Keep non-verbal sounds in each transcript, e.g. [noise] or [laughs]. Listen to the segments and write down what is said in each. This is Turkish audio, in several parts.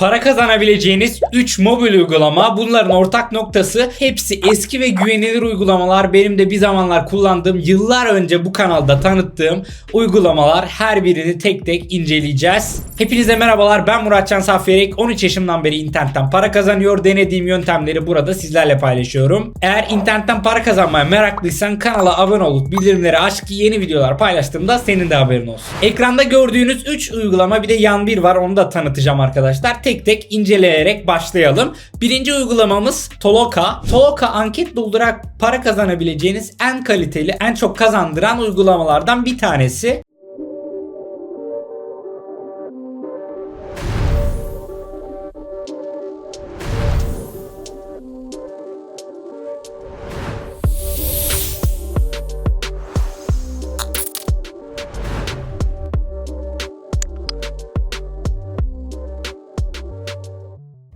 Para kazanabileceğiniz 3 mobil uygulama. Bunların ortak noktası hepsi eski ve güvenilir uygulamalar. Benim de bir zamanlar kullandığım, yıllar önce bu kanalda tanıttığım uygulamalar. Her birini tek tek inceleyeceğiz. Hepinize merhabalar. Ben Muratcan Saferik. 13 yaşımdan beri internetten para kazanıyor. Denediğim yöntemleri burada sizlerle paylaşıyorum. Eğer internetten para kazanmaya meraklıysan kanala abone olup bildirimleri aç ki yeni videolar paylaştığımda senin de haberin olsun. Ekranda gördüğünüz 3 uygulama bir de yan bir var onu da tanıtacağım arkadaşlar. Tek inceleyerek başlayalım. Birinci uygulamamız Toloka. Toloka anket doldurarak para kazanabileceğiniz en kaliteli, en çok kazandıran uygulamalardan bir tanesi.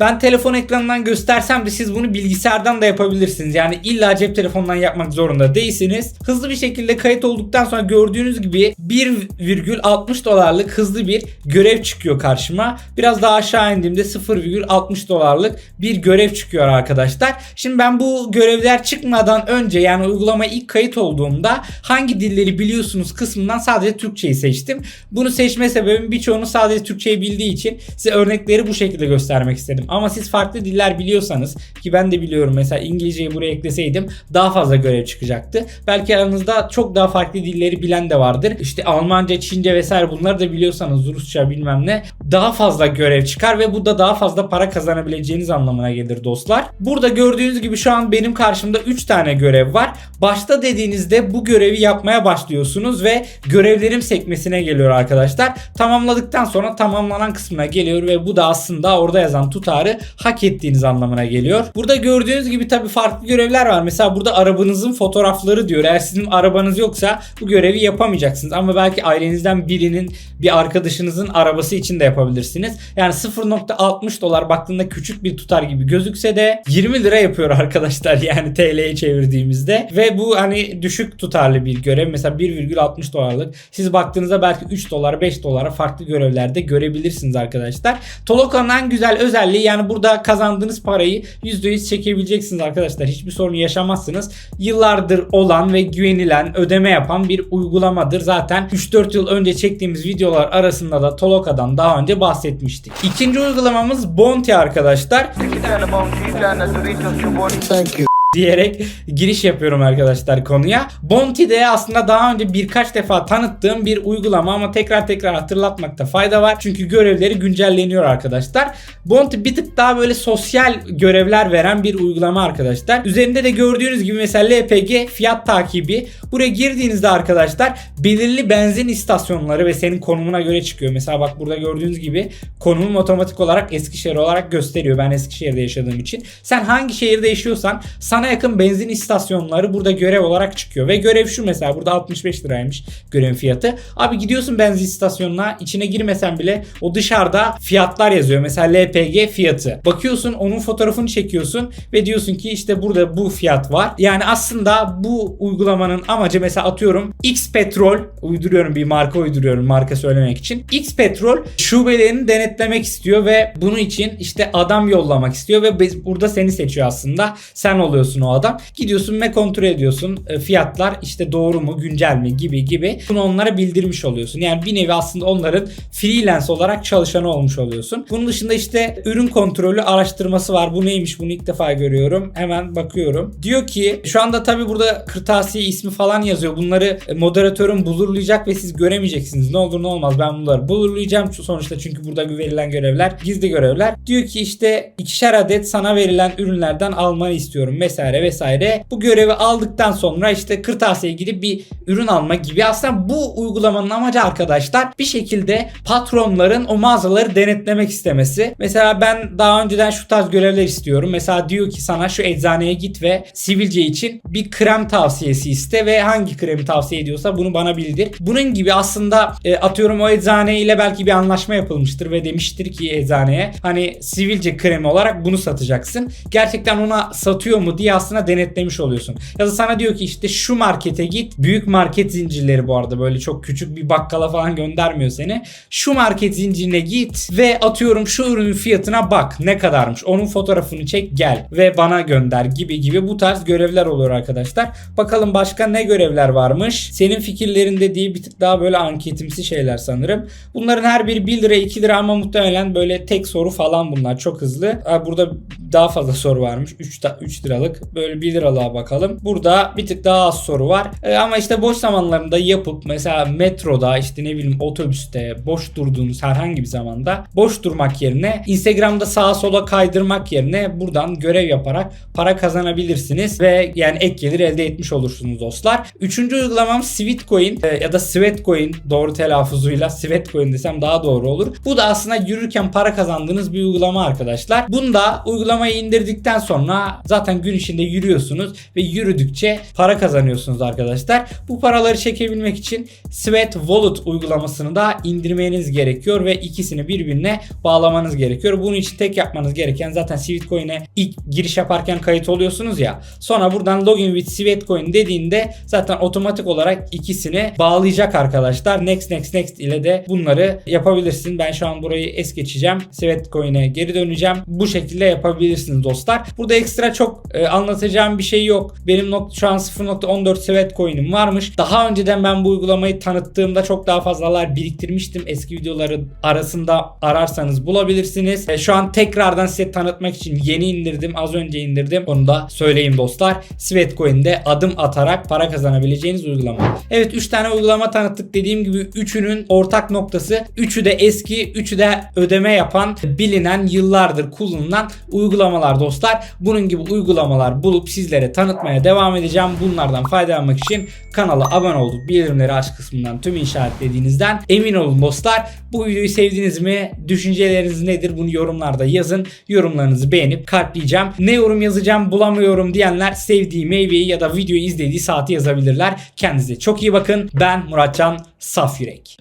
Ben telefon ekranından göstersem de siz bunu bilgisayardan da yapabilirsiniz. Yani illa cep telefonundan yapmak zorunda değilsiniz. Hızlı bir şekilde kayıt olduktan sonra gördüğünüz gibi 1,60 dolarlık hızlı bir görev çıkıyor karşıma. Biraz daha aşağı indiğimde 0,60 dolarlık bir görev çıkıyor arkadaşlar. Şimdi ben bu görevler çıkmadan önce yani uygulama ilk kayıt olduğumda hangi dilleri biliyorsunuz kısmından sadece Türkçeyi seçtim. Bunu seçme sebebim birçoğunu sadece Türkçeyi bildiği için size örnekleri bu şekilde göstermek istedim. Ama siz farklı diller biliyorsanız ki ben de biliyorum mesela İngilizceyi buraya ekleseydim daha fazla görev çıkacaktı. Belki aranızda çok daha farklı dilleri bilen de vardır. İşte Almanca, Çince vesaire bunları da biliyorsanız Rusça bilmem ne daha fazla görev çıkar ve bu da daha fazla para kazanabileceğiniz anlamına gelir dostlar. Burada gördüğünüz gibi şu an benim karşımda 3 tane görev var. Başta dediğinizde bu görevi yapmaya başlıyorsunuz ve görevlerim sekmesine geliyor arkadaşlar. Tamamladıktan sonra tamamlanan kısmına geliyor ve bu da aslında orada yazan tutarı hak ettiğiniz anlamına geliyor. Burada gördüğünüz gibi tabii farklı görevler var. Mesela burada arabanızın fotoğrafları diyor. Eğer sizin arabanız yoksa bu görevi yapamayacaksınız. Ama belki ailenizden birinin bir arkadaşınızın arabası için de yapabilirsiniz. Yani 0.60 dolar baktığında küçük bir tutar gibi gözükse de 20 lira yapıyor [laughs] arkadaşlar yani TL'ye çevirdiğimizde. Ve bu hani düşük tutarlı bir görev. Mesela 1,60 dolarlık. Siz baktığınızda belki 3 dolar 5 dolara farklı görevlerde görebilirsiniz arkadaşlar. Toloka'nın en güzel özelliği yani burada kazandığınız parayı %100 çekebileceksiniz arkadaşlar. Hiçbir sorun yaşamazsınız. Yıllardır olan ve güvenilen ödeme yapan bir uygulamadır. Zaten 3-4 yıl önce çektiğimiz videolar arasında da Toloka'dan daha önce bahsetmiştik. İkinci uygulamamız Bounty arkadaşlar. Thank you. Diyerek giriş yapıyorum arkadaşlar konuya. Bounty de aslında daha önce birkaç defa tanıttığım bir uygulama ama tekrar tekrar hatırlatmakta fayda var. Çünkü görevleri güncelleniyor arkadaşlar. Bounty bir tık daha böyle sosyal görevler veren bir uygulama arkadaşlar. Üzerinde de gördüğünüz gibi mesela LPG fiyat takibi. Buraya girdiğinizde arkadaşlar belirli benzin istasyonları ve senin konumuna göre çıkıyor. Mesela bak burada gördüğünüz gibi konumum otomatik olarak Eskişehir olarak gösteriyor. Ben Eskişehir'de yaşadığım için. Sen hangi şehirde yaşıyorsan sana yakın benzin istasyonları burada görev olarak çıkıyor. Ve görev şu mesela burada 65 liraymış görev fiyatı. Abi gidiyorsun benzin istasyonuna içine girmesen bile o dışarıda fiyatlar yazıyor. Mesela LPG fiyatı. Bakıyorsun onun fotoğrafını çekiyorsun ve diyorsun ki işte burada bu fiyat var. Yani aslında bu uygulamanın amacı mesela atıyorum X Petrol uyduruyorum bir marka uyduruyorum marka söylemek için. X Petrol şubelerini denetlemek istiyor ve bunun için işte adam yollamak istiyor ve burada seni seçiyor aslında. Sen oluyorsun o adam. Gidiyorsun ve kontrol ediyorsun. E, fiyatlar işte doğru mu, güncel mi gibi gibi. Bunu onlara bildirmiş oluyorsun. Yani bir nevi aslında onların freelance olarak çalışanı olmuş oluyorsun. Bunun dışında işte ürün kontrolü araştırması var. Bu neymiş? Bunu ilk defa görüyorum. Hemen bakıyorum. Diyor ki şu anda tabi burada kırtasiye ismi falan yazıyor. Bunları e, moderatörün bulurlayacak ve siz göremeyeceksiniz. Ne olur ne olmaz ben bunları bulurlayacağım. Sonuçta çünkü burada verilen görevler gizli görevler. Diyor ki işte ikişer adet sana verilen ürünlerden almanı istiyorum vesaire vesaire. Bu görevi aldıktan sonra işte kırtasiyeye gidip bir ürün alma gibi. Aslında bu uygulamanın amacı arkadaşlar bir şekilde patronların o mağazaları denetlemek istemesi. Mesela ben daha önceden şu tarz görevler istiyorum. Mesela diyor ki sana şu eczaneye git ve sivilce için bir krem tavsiyesi iste ve hangi kremi tavsiye ediyorsa bunu bana bildir. Bunun gibi aslında e, atıyorum o eczane ile belki bir anlaşma yapılmıştır ve demiştir ki eczaneye hani sivilce kremi olarak bunu satacaksın. Gerçekten ona satıyor mu diye diye aslında denetlemiş oluyorsun. Ya da sana diyor ki işte şu markete git. Büyük market zincirleri bu arada böyle çok küçük bir bakkala falan göndermiyor seni. Şu market zincirine git ve atıyorum şu ürünün fiyatına bak ne kadarmış. Onun fotoğrafını çek gel ve bana gönder gibi gibi bu tarz görevler oluyor arkadaşlar. Bakalım başka ne görevler varmış. Senin fikirlerin dediği bir tık daha böyle anketimsi şeyler sanırım. Bunların her biri 1 lira 2 lira ama muhtemelen böyle tek soru falan bunlar çok hızlı. Burada daha fazla soru varmış. 3, 3 liralık. Böyle 1 liralığa bakalım. Burada bir tık daha az soru var. Ee, ama işte boş zamanlarında yapıp mesela metroda işte ne bileyim otobüste boş durduğunuz herhangi bir zamanda boş durmak yerine Instagram'da sağa sola kaydırmak yerine buradan görev yaparak para kazanabilirsiniz ve yani ek gelir elde etmiş olursunuz dostlar. Üçüncü uygulamam Sweetcoin e, ya da Sweatcoin doğru telaffuzuyla Sweatcoin desem daha doğru olur. Bu da aslında yürürken para kazandığınız bir uygulama arkadaşlar. Bunda uygulamayı indirdikten sonra zaten gün içinde yürüyorsunuz ve yürüdükçe para kazanıyorsunuz arkadaşlar. Bu paraları çekebilmek için Sweat Wallet uygulamasını da indirmeniz gerekiyor ve ikisini birbirine bağlamanız gerekiyor. Bunun için tek yapmanız gereken zaten Sweetcoin'e ilk giriş yaparken kayıt oluyorsunuz ya. Sonra buradan login with Sweetcoin dediğinde zaten otomatik olarak ikisini bağlayacak arkadaşlar. Next next next ile de bunları yapabilirsin. Ben şu an burayı es geçeceğim. Sweetcoin'e geri döneceğim. Bu şekilde yapabilirsiniz dostlar. Burada ekstra çok e, anlatacağım bir şey yok. Benim nok- şu an 0.14 Sweatcoin'im varmış. Daha önceden ben bu uygulamayı tanıttığımda çok daha fazlalar biriktirmiştim. Eski videoları arasında ararsanız bulabilirsiniz. E, şu an tekrardan size tanıtmak için yeni indirdim. Az önce indirdim. Onu da söyleyeyim dostlar. Sweatcoin'de adım atarak para kazanabileceğiniz uygulama. Evet 3 tane uygulama tanıttık. Dediğim gibi üçünün ortak noktası. Üçü de eski, üçü de ödeme yapan, bilinen, yıllardır kullanılan uygulamalar dostlar. Bunun gibi uygulamalar bulup sizlere tanıtmaya devam edeceğim. Bunlardan faydalanmak için kanala abone olup bildirimleri aç kısmından tüm işaretlediğinizden emin olun dostlar. Bu videoyu sevdiniz mi? Düşünceleriniz nedir? Bunu yorumlarda yazın. Yorumlarınızı beğenip kalpleyeceğim. Ne yorum yazacağım bulamıyorum diyenler sevdiği meyveyi ya da videoyu izlediği saati yazabilirler. Kendinize çok iyi bakın. Ben Muratcan Saf Yürek.